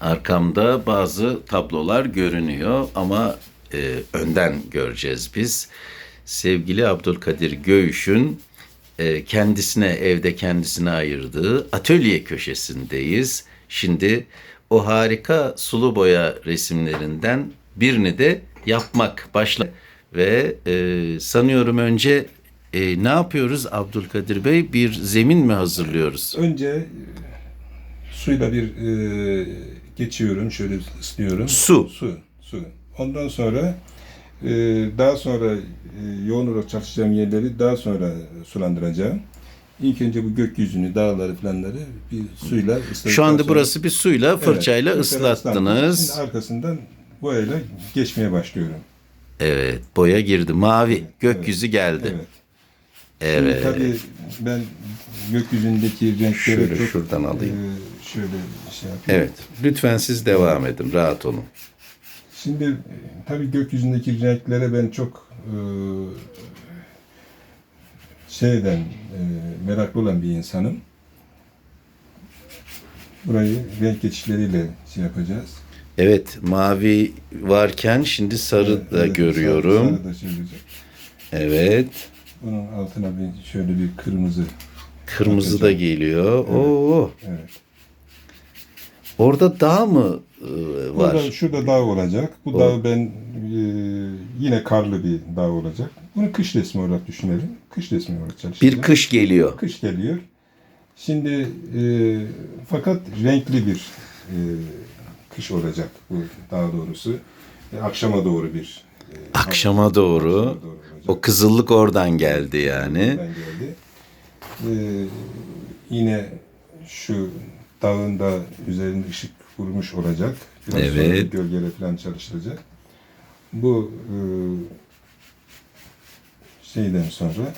Arkamda bazı tablolar görünüyor ama e, önden göreceğiz biz. Sevgili Abdülkadir Göğüş'ün e, kendisine evde kendisine ayırdığı atölye köşesindeyiz. Şimdi o harika sulu boya resimlerinden birini de yapmak başla ve e, sanıyorum önce e, ne yapıyoruz Abdülkadir Bey? Bir zemin mi hazırlıyoruz? Önce e, suyla bir e, geçiyorum, şöyle ıslıyorum. Su. Su, su. Ondan sonra e, daha sonra e, yoğun olarak çalışacağım yerleri daha sonra sulandıracağım. İlk önce bu gökyüzünü, dağları falanları bir suyla ısladıktan Şu anda sonra- burası bir suyla Evet, fırçayla ıslandı. ıslattınız. Şimdi arkasından boyayla geçmeye başlıyorum. Evet, boya girdi. Mavi, Evet, gökyüzü geldi. Evet. Evet. Şimdi tabii ben gökyüzündeki renkleri Şöyle çok şuradan alayım. e, şöyle şey yapayım. Evet. Lütfen siz devam edin. Rahat olun. Şimdi e, tabii gökyüzündeki renklere ben çok e, şeyden e, meraklı olan bir insanım. Burayı renk geçişleriyle şey yapacağız. Evet, mavi varken şimdi sarı Evet, da evet, görüyorum. Sarı, sarı da şey olacak. Evet. Bunun altına bir şöyle bir kırmızı. Kırmızı da Bakacağım. geliyor. Oo. Evet. Orada dağ mı e, var? Burada, şurada dağ olacak. Bu O- dağ ben e, yine karlı bir dağ olacak. Bunu kış resmi olarak düşünelim. Kış resmi olarak çalışacağım. Bir kış geliyor. Kış geliyor. Şimdi e, fakat renkli bir e, kış olacak bu daha doğrusu. E, akşama doğru bir Akşama doğru. O kızıllık oradan geldi yani. Oradan geldi. E, yine şu dağın da üzerinde ışık vurmuş olacak. Biraz sonra Evet. gölgeyle falan çalışılacak. Bu e, şeyden sonra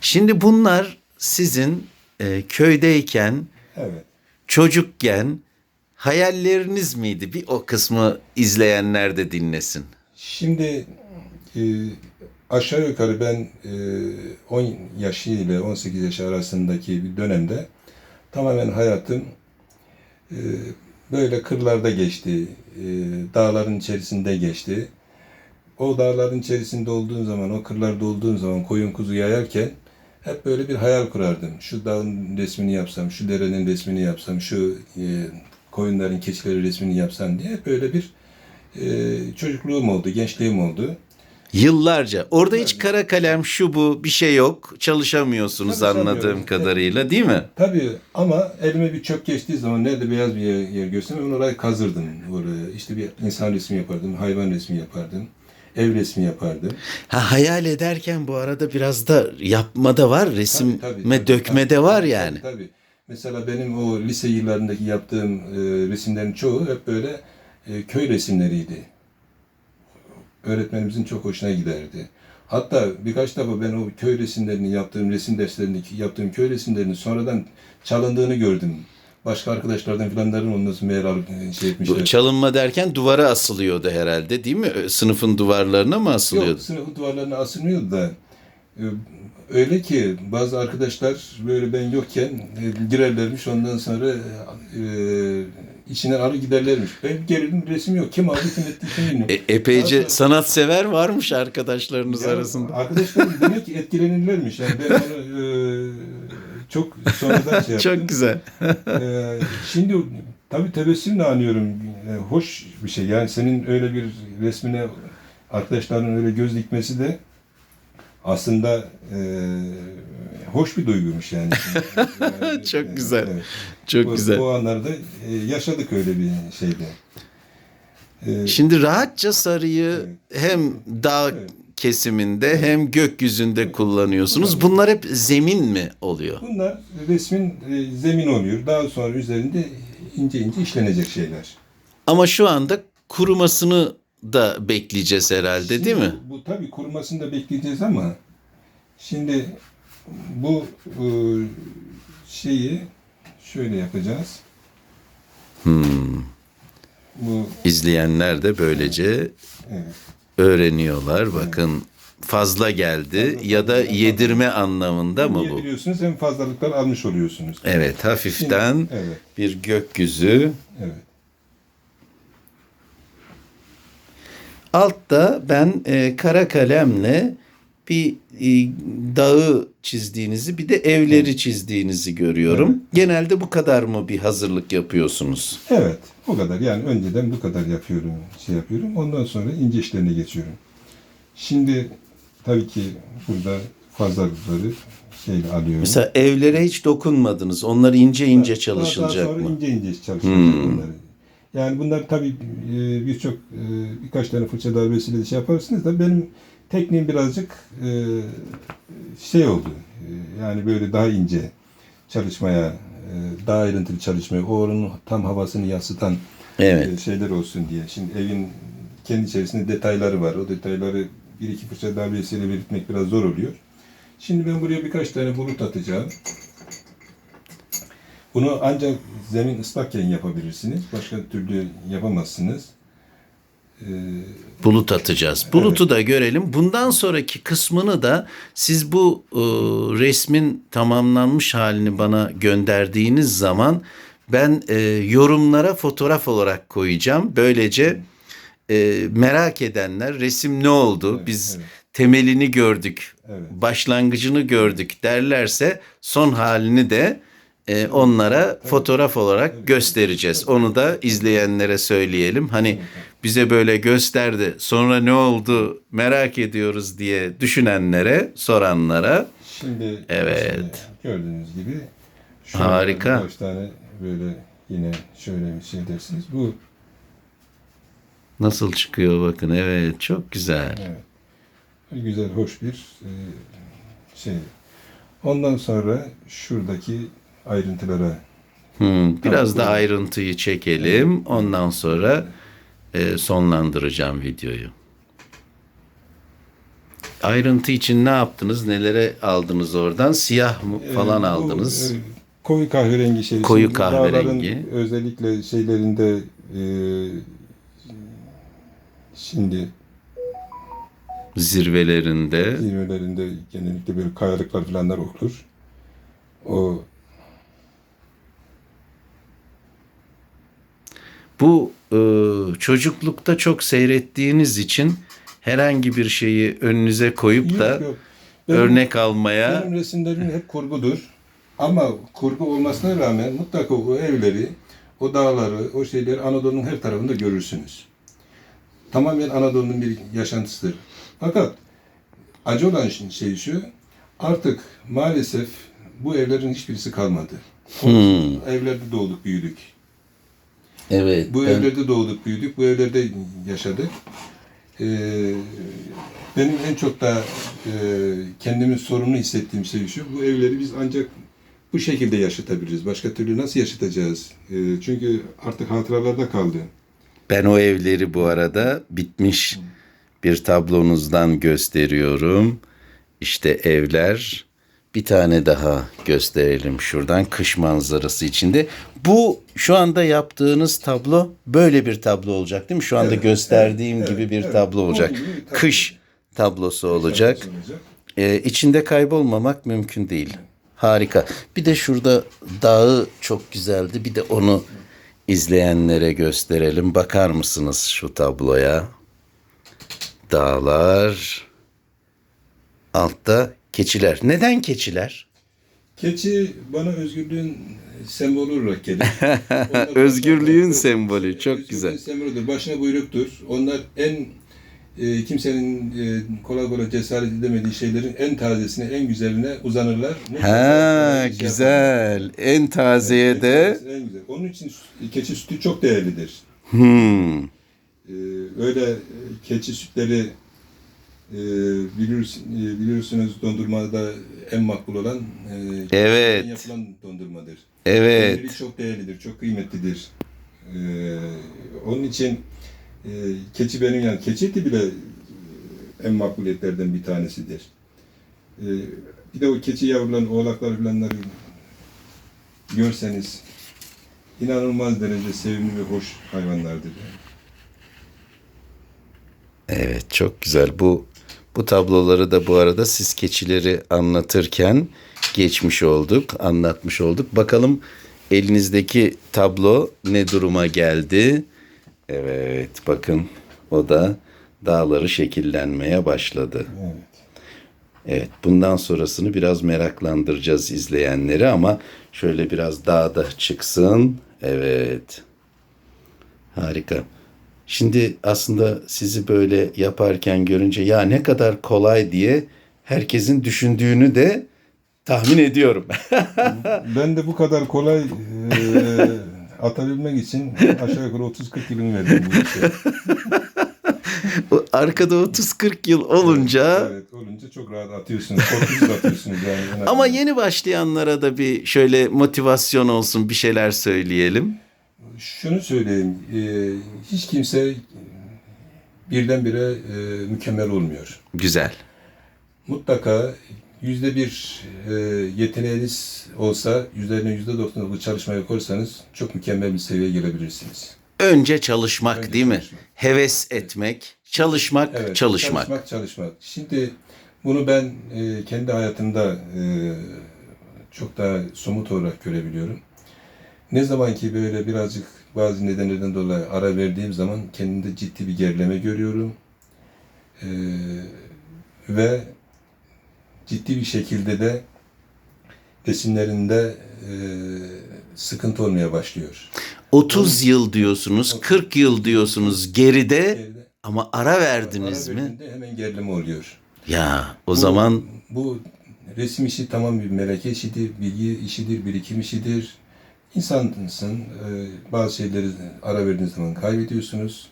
Şimdi bunlar sizin e, köydeyken evet çocukken hayalleriniz miydi? Bir o kısmı izleyenler de dinlesin. Şimdi e, aşağı yukarı ben e, 10 yaş ile 18 yaş arasındaki bir dönemde tamamen hayatım e, böyle kırlarda geçti, e, dağların içerisinde geçti. O dağların içerisinde olduğun zaman, o kırlarda olduğun zaman koyun kuzu yayarken hep böyle bir hayal kurardım. Şu dağın resmini yapsam, şu derenin resmini yapsam, şu e, koyunların, keçilerin resmini yapsam diye hep böyle bir çocukluğum oldu, gençliğim oldu. Yıllarca. Orada hiç kara kalem şu bu bir şey yok. Çalışamıyorsunuz Çalışamıyorum. anladığım kadarıyla değil mi? Tabii ama elime bir çöp geçtiği zaman nerede beyaz bir yer, yer görsem ben orayı kazırdım. Oraya işte bir insan resmi yapardım, hayvan resmi yapardım, ev resmi yapardım. Ha, hayal ederken bu arada biraz da yapmada var. Resime Tabii, tabii, tabii, dökmede tabii, var tabii, yani. Tabii. Mesela benim o lise yıllarındaki yaptığım e, resimlerin çoğu hep böyle e, köy resimleriydi. Öğretmenimizin çok hoşuna giderdi. Hatta birkaç defa ben o köy resimlerini yaptığım resim derslerindeki yaptığım köy resimlerini sonradan çalındığını gördüm. Başka arkadaşlardan filanların ondan sonra meğer alıp e, şey Bu etmişler. çalınma derken duvara asılıyordu herhalde değil mi? Sınıfın duvarlarına mı asılıyordu? Yok sınıfın duvarlarına asılmıyordu da e, öyle ki bazı arkadaşlar böyle ben yokken girerlermiş ondan sonra e, içinden alıp giderlermiş. Ben gerildim resim yok. Kim aldı kim etti kim bilmiyorum. E, epeyce sonra- sanatsever varmış arkadaşlarınız Ya, arasında. Arkadaşlarım demek ki etkilenirlermiş. Yani ben onu e, çok sonradan şey yaptım. Çok güzel. Ee, şimdi tabii tebessümle anıyorum. Ee, hoş bir şey. Yani senin öyle bir resmine arkadaşların öyle göz dikmesi de aslında e, hoş bir duyguymuş yani. Yani, Çok e, güzel. evet. Çok Bu- güzel. Bu anlarda e, yaşadık öyle bir şeyde. Ee, Şimdi rahatça sarıyı hem dağ Evet. kesiminde hem gökyüzünde kullanıyorsunuz. Bunlar hep zemin mi oluyor? bunlar resmin e, zemin oluyor. Daha sonra üzerinde ince ince işlenecek şeyler. Ama şu anda kurumasını da bekleyeceğiz herhalde değil Şimdi mi? Bu tabii kurumasını da bekleyeceğiz ama şimdi bu e, şeyi şöyle yapacağız. Hmm. Bu İzleyenler de böylece evet. öğreniyorlar. Bakın fazla geldi ya da yedirme anlamında mı bu? Yiyebiliyorsunuz hem fazlalıklar almış oluyorsunuz. Evet, hafiften Şimdi- evet. bir gökyüzü. Evet. Altta ben e, kara kalemle bir e, dağı çizdiğinizi bir de evleri çizdiğinizi görüyorum. Genelde bu kadar mı bir hazırlık yapıyorsunuz? Evet, o kadar. Yani önceden bu kadar yapıyorum, şey yapıyorum. Ondan sonra ince işlerine geçiyorum. Şimdi tabii ki burada fazlalıkları şeyle alıyorum. Mesela evlere hiç dokunmadınız. Onlar ince ince Daha- çalışılacak daha sonra mı? Hmm. ince ince çalışılacak bunları. Yani bunlar tabii e, birçok e, birkaç tane fırça darbesiyle de şey yaparsınız da benim tekniğim birazcık e, şey oldu. Yani böyle daha ince çalışmaya, daha ayrıntılı çalışmaya, oranın tam havasını yansıtan Evet. şeyler olsun diye. Şimdi evin kendi içerisinde detayları var. O detayları bir iki fırça darbesiyle belirtmek biraz zor oluyor. Şimdi ben buraya birkaç tane bulut atacağım. Bunu ancak zemin ıslakken yapabilirsiniz. Başka türlü yapamazsınız. Ee, Bulut atacağız. Bulutu da görelim. Bundan sonraki kısmını da siz bu e, resmin tamamlanmış halini bana gönderdiğiniz zaman ben e, yorumlara fotoğraf olarak koyacağım. Böylece e, merak edenler resim ne oldu? Evet, Biz evet. temelini gördük, Evet. başlangıcını gördük derlerse son halini de e, onlara fotoğraf olarak göstereceğiz. Onu da izleyenlere söyleyelim. Hani bize böyle gösterdi sonra ne oldu merak ediyoruz diye düşünenlere, soranlara Şimdi Evet. gördüğünüz gibi Harika. Birkaç tane böyle yine şöyle bir şey dersiniz. Bu nasıl çıkıyor bakın. Evet çok güzel. evet, güzel, hoş bir e, şey. Ondan sonra şuradaki ayrıntılara Hmm, biraz da ayrıntıyı çekelim. Ondan sonra e, sonlandıracağım videoyu. Ayrıntı için ne yaptınız? Nelere aldınız oradan? Siyah mı falan Ee, aldınız. e, koyu kahverengi şey. Koyu kahverengi. dağların özellikle şeylerinde e, şimdi Zirvelerinde. zirvelerinde genellikle böyle kayalıklar falanlar olur. O Bu e, çocuklukta çok seyrettiğiniz için herhangi bir şeyi önünüze koyup da Yok, yok. Benim- örnek almaya Benim resimlerim hep kurgudur. Ama kurgu olmasına rağmen mutlaka o evleri, o dağları, o şeyleri Anadolu'nun her tarafında görürsünüz. Tamamen Anadolu'nun bir yaşantısıdır. Fakat acı olan şey şu, artık maalesef bu evlerin hiçbirisi kalmadı. O evlerde doğduk, büyüdük. Evet Bu ben- evlerde doğduk, büyüdük, bu evlerde yaşadık. Ee, benim en çok da e, kendimin sorumlu hissettiğim şey şu, bu evleri biz ancak bu şekilde yaşatabiliriz. Başka türlü nasıl yaşatacağız? Ee, çünkü artık hatıralarda kaldı. Ben o evleri bu arada bitmiş bir tablonuzdan gösteriyorum. İşte evler. Bir tane daha gösterelim şuradan kış manzarası içinde. Bu şu anda yaptığınız tablo böyle bir tablo olacak değil mi? Şu anda Evet, gösterdiğim evet, gibi evet, bir evet. tablo olacak. tablo. Kış tablosu olacak. Olacak. Ee, içinde kaybolmamak mümkün değil. Harika. Bir de şurada dağı çok güzeldi. Bir de onu izleyenlere gösterelim. Bakar mısınız şu tabloya? Dağlar. Altta keçiler. Neden keçiler? Keçi bana özgürlüğün sembolü olarak gelir. Özgürlüğün sembolü. Çok Özgürlüğün güzel. sembolüdür. Başına buyruktur. Onlar en e, kimsenin e, kolay kolay cesaret edemediği şeylerin en tazesine, en güzeline uzanırlar. Ha bir şey güzel. En yaparlar. tazeye En de en güzel. Onun için keçi sütü çok değerlidir. hmm, Ee, öyle e, keçi sütleri e, bilirs, e, biliyorsunuz dondurmada en makbul olan e, Evet. yapılan dondurmadır. evet. Özelliği çok değerlidir, çok kıymetlidir. Ee, onun için e, keçi benim yani keçi eti bile e, en makbuliyetlerden bir tanesidir. Ee, bir de o keçi yavrularını, oğlaklar falanları görseniz inanılmaz derece sevimli ve hoş hayvanlardır. yani. Evet çok güzel. Bu Bu tabloları da bu arada siz keçileri anlatırken geçmiş olduk, anlatmış olduk. Bakalım elinizdeki tablo ne duruma geldi? Evet bakın o da dağları şekillenmeye başladı. Evet. Evet, bundan sonrasını biraz meraklandıracağız izleyenleri ama şöyle biraz daha da çıksın. Evet. Harika. Şimdi aslında sizi böyle yaparken görünce ya ne kadar kolay diye herkesin düşündüğünü de tahmin ediyorum. Ben de bu kadar kolay e, atabilmek için aşağı yukarı 30-40 yılını verdim bu işe. Arkada 30-40 yıl olunca Evet, olunca çok rahat atıyorsunuz. Korkusuz atıyorsunuz yani. Ama yeni başlayanlara da bir şöyle motivasyon olsun bir şeyler söyleyelim. Şunu söyleyeyim. e, hiç kimse birdenbire e, mükemmel olmuyor. Güzel. Mutlaka yüzde bir e, yeteneğiniz olsa üzerine yüzde doksanı bu çalışmaya koysanız çok mükemmel bir seviyeye gelebilirsiniz. Önce çalışmak Önce değil mi? çalışmak. Heves etmek, çalışmak, Evet, çalışmak. Çalışmak, çalışmak. Şimdi bunu ben e, kendi hayatımda e, çok daha somut olarak görebiliyorum. Ne zaman ki böyle birazcık bazı nedenlerden dolayı ara verdiğim zaman kendimde ciddi bir gerileme görüyorum. E, ve ciddi bir şekilde de resimlerinde e, sıkıntı olmaya başlıyor. 30 yıl diyorsunuz, 40 yıl diyorsunuz geride Geride- ama ara verdiniz ara mi? hemen gerileme oluyor. Ya o Bu- zaman bu resim işi tamam bir meleke işidir, bilgi işidir, birikim işidir. İnsansın, e, bazı şeyleri ara verdiğiniz zaman kaybediyorsunuz.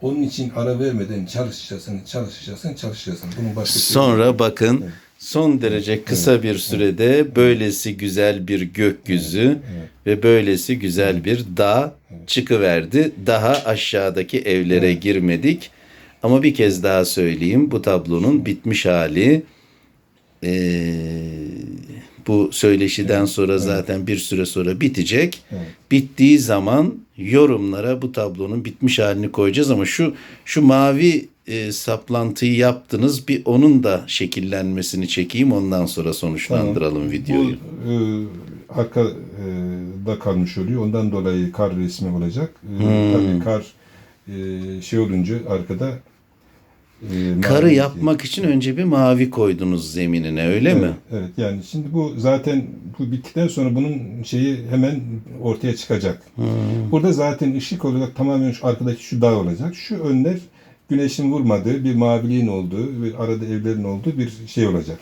Onun için ara vermeden çalışacaksın, çalışacaksın, çalışacaksın. Bunun başka şey sonra bakın son derece kısa bir sürede böylesi güzel bir gökyüzü ve böylesi güzel bir dağ çıkıverdi. Daha aşağıdaki evlere girmedik. Ama bir kez daha söyleyeyim bu tablonun bitmiş hali Ee, bu söyleşiden sonra zaten bir süre sonra bitecek. Evet. Bittiği zaman yorumlara bu tablonun bitmiş halini koyacağız ama şu şu mavi e, saplantıyı yaptınız bir onun da şekillenmesini çekeyim ondan sonra sonuçlandıralım videoyu. Bu e, arkada kalmış oluyor. Ondan dolayı kar resmi olacak. E, Hmm. Tabii kar e, şey olunca arkada e, Karı yapmak için önce bir mavi koydunuz zeminine öyle mi? Evet, evet. Yani şimdi bu zaten bu bittikten sonra bunun şeyi hemen ortaya çıkacak. Burada zaten ışık olarak tamamen şu arkadaki şu dağ olacak. Şu önler güneşin vurmadığı bir maviliğin olduğu ve arada evlerin olduğu bir şey olacak.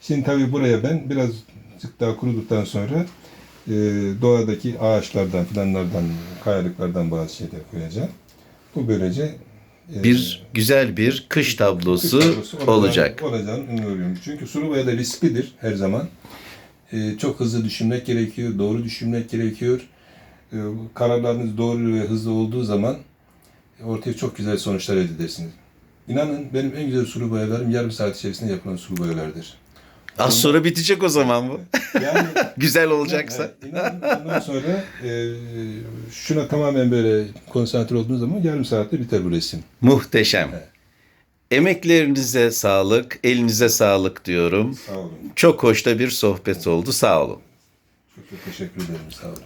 Şimdi tabii buraya ben birazcık daha kuruduktan sonra e, doğadaki ağaçlardan, fidanlardan, kayalıklardan bazı şeyler koyacağım. Bu böylece Bir güzel bir kış tablosu Kış tablosu olacak. Olacağını umuyorum. Çünkü sulu boyada risklidir her zaman. Ee, çok hızlı düşünmek gerekiyor, doğru düşünmek gerekiyor. Ee, kararlarınız doğru ve hızlı olduğu zaman ortaya çok güzel sonuçlar elde edersiniz. İnanın benim en güzel sulu boyalarım yarım saat içerisinde yapılan sulu boyalardır. Az sonra bitecek o zaman bu. Yani Güzel olacaksa. Evet, ondan sonra e, şuna tamamen böyle konsantre olduğunuz zaman yarım saatte biter bu resim. Muhteşem. Emeklerinize sağlık, elinize sağlık diyorum. Sağ olun. Çok hoş da bir sohbet oldu. Sağ olun. Çok çok teşekkür ederim. Sağ olun.